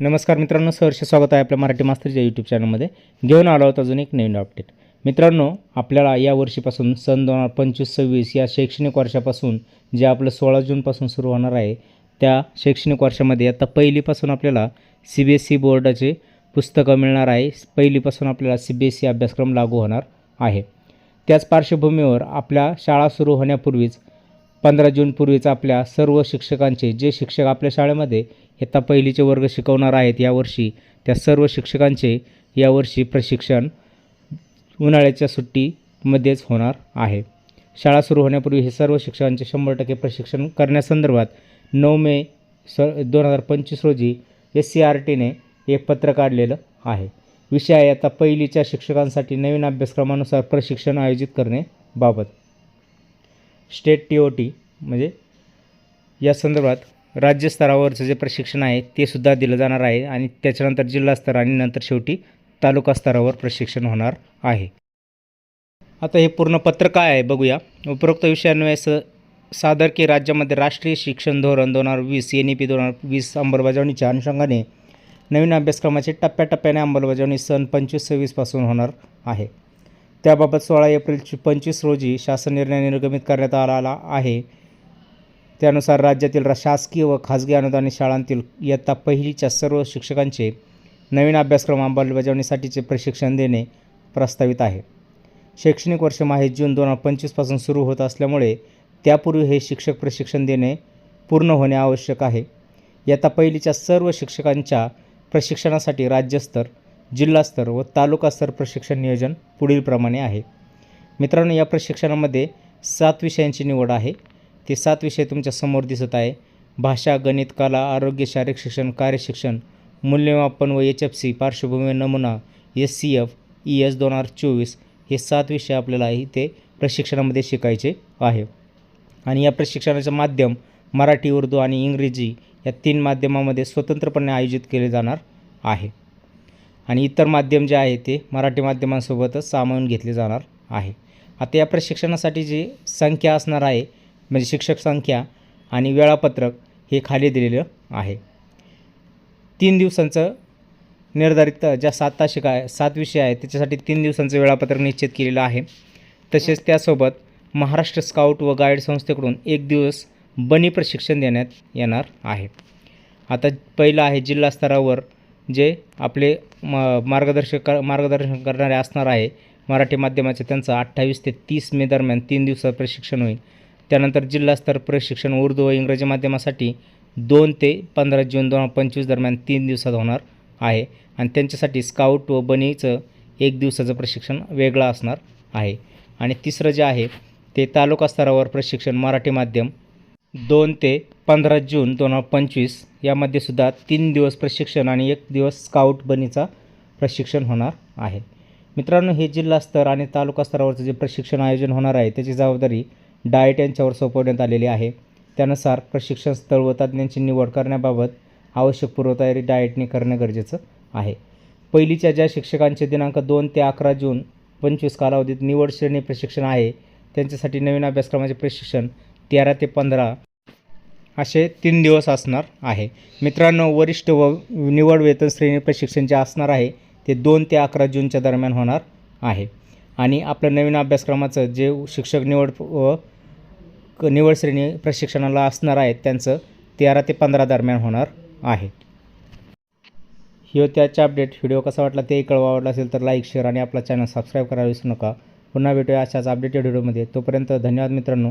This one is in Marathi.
नमस्कार मित्रांनो सहर्ष स्वागत आहे आपल्या मराठी मास्तरच्या यूट्यूब चॅनलमध्ये घेऊन आलो आहोत अजून एक नवीन अपडेट मित्रांनो आपल्याला या वर्षीपासून सन दोन हजार पंचवीस सव्वीस या शैक्षणिक वर्षापासून जे आपलं सोळा जूनपासून सुरू होणार आहे त्या शैक्षणिक वर्षामध्ये आता पहिलीपासून आपल्याला सी बी एस ई बोर्डाचे पुस्तकं मिळणार आहे. पहिलीपासून आपल्याला सी बी एस सी अभ्यासक्रम लागू होणार आहे. त्याच पार्श्वभूमीवर आपल्या शाळा सुरू होण्यापूर्वीच पंधरा जूनपूर्वीच आपल्या सर्व शिक्षकांचे जे शिक्षक आपल्या शाळेमध्ये इयत्ता पहिलीचे वर्ग शिकवणार आहेत यावर्षी त्या सर्व शिक्षकांचे यावर्षी प्रशिक्षण उन्हाळ्याच्या सुट्टीमध्येच होणार आहे. शाळा सुरू होण्यापूर्वी हे सर्व शिक्षकांचे शंभर टक्के प्रशिक्षण करण्यासंदर्भात नऊ मे स दोन हजार पंचवीस रोजी एस सी आर टीने एक पत्र काढलेलं आहे. विषय आहे आता पहिलीच्या शिक्षकांसाठी नवीन अभ्यासक्रमानुसार प्रशिक्षण आयोजित करणे बाबत. स्टेट टी ओ टी म्हणजे या संदर्भात राज्यस्तरावरचं जे प्रशिक्षण आहे ते सुद्धा दिलं जाणार आहे आणि त्याच्यानंतर जिल्हास्तर आणि नंतर शेवटी तालुका स्तरावर प्रशिक्षण होणार आहे. आता हे पूर्ण पत्र काय आहे बघूया. उपरोक्त विषयान्वये स सादर की राज्यामध्ये राष्ट्रीय शिक्षण धोरण दोन हजार वीस एन ई पी दोन हजार वीस अंमलबजावणीच्या अनुषंगाने नवीन अभ्यासक्रमाची टप्प्याटप्प्याने अंमलबजावणी सन पंचवीस सव्वीसपासून होणार आहे. त्याबाबत सोळा एप्रिल पंचवीस रोजी शासन निर्णय निर्गमित करण्यात आला आहे. त्यानुसार राज्यातील शासकीय व खाजगी अनुदानित शाळांतील इयत्ता पहिलीच्या सर्व शिक्षकांचे नवीन अभ्यासक्रम अंमलबजावणीसाठीचे प्रशिक्षण देणे प्रस्तावित आहे. शैक्षणिक वर्ष माहे जून दोन हजार पंचवीसपासून सुरू होत असल्यामुळे त्यापूर्वी हे शिक्षक प्रशिक्षण देणे पूर्ण होणे आवश्यक आहे. इयत्ता पहिलीच्या सर्व शिक्षकांच्या प्रशिक्षणासाठी राज्यस्तर जिल्हास्तर व तालुकास्तर प्रशिक्षण नियोजन पुढीलप्रमाणे आहे. मित्रांनो या प्रशिक्षणामध्ये सात विषयांची निवड आहे. ते सात विषय तुमच्यासमोर दिसत आहे. भाषा गणित कला आरोग्य शारीरिक शिक्षण कार्यशिक्षण मूल्यमापन व एच एफ सी पार्श्वभूमी नमुना S C F E S दोन हजार चोवीस हे सात विषय आपल्याला इथे प्रशिक्षणामध्ये शिकायचे आहे. आणि या प्रशिक्षणाचं माध्यम मराठी उर्दू आणि इंग्रजी या तीन माध्यमामध्ये स्वतंत्रपणे आयोजित केले जाणार आहे. आणि इतर माध्यम जे आहे ते मराठी माध्यमांसोबतच सामावून घेतले जाणार आहे. आता या प्रशिक्षणासाठी जी संख्या असणार आहे म्हणजे शिक्षक संख्या आणि वेळापत्रक हे खाली दिलेलं आहे. तीन दिवसांचं निर्धारित ज्या सात तासिका आहे सात विषय आहेत त्याच्यासाठी तीन दिवसांचं वेळापत्रक निश्चित केलेलं आहे. तसेच त्यासोबत महाराष्ट्र स्काउट व गाईड संस्थेकडून एक दिवस बनी प्रशिक्षण देण्यात येणार आहे. आता पहिलं आहे जिल्हा स्तरावर जे आपले म मार्गदर्शक कर मार्गदर्शन करणारे असणार आहे. मराठी माध्यमाचे त्यांचं अठ्ठावीस ते तीस मे दरम्यान तीन दिवसात प्रशिक्षण होईल. त्यानंतर जिल्हास्तर प्रशिक्षण उर्दू व इंग्रजी माध्यमासाठी दोन ते पंधरा जून दोन हजार पंचवीस दरम्यान तीन दिवसात होणार आहे. आणि त्यांच्यासाठी स्काउट व बनीचं एक दिवसाचं प्रशिक्षण वेगळं असणार आहे. आणि तिसरं जे आहे ते तालुका स्तरावर प्रशिक्षण मराठी माध्यम दोन ते पंधरा जून दोन हजार पंचवीस यामध्ये सुद्धा तीन दिवस प्रशिक्षण आणि एक दिवस स्काउट बनीचा प्रशिक्षण होणार आहे. मित्रांनो हे जिल्हास्तर आणि तालुका स्तरावरचं जे प्रशिक्षण आयोजन होणार आहे त्याची जबाबदारी डाएट यांच्यावर सोपवण्यात आलेली आहे. त्यानुसार प्रशिक्षण स्थळ व तज्ज्ञांची निवड करण्याबाबत आवश्यक पूर्वतयारी डाएटने करणं गरजेचं आहे. पहिलीच्या ज्या शिक्षकांचे दिनांक दोन ते अकरा जून पंचवीस कालावधीत निवड श्रेणी प्रशिक्षण आहे त्यांच्यासाठी नवीन अभ्यासक्रमाचे प्रशिक्षण तेरा ते पंधरा असे तीन दिवस असणार आहे. मित्रांनो वरिष्ठ व निवड वेतन श्रेणी प्रशिक्षण जे असणार आहे ते दोन ते अकरा जूनच्या दरम्यान होणार आहे. आणि आपलं नवीन अभ्यासक्रमाचं जे शिक्षक निवड व निवड श्रेणी प्रशिक्षणाला असणार आहेत त्यांचं तेरा ते पंधरा दरम्यान होणार आहे. ही होती अपडेट व्हिडिओ कसा वाटला ते कळवा. आवडला असेल तर लाईक शेअर आणि आपला चॅनल सबस्क्राईब करायला विसरू नका. पुन्हा भेटूया अशाच अपडेटेड व्हिडिओमध्ये तोपर्यंत धन्यवाद मित्रांनो.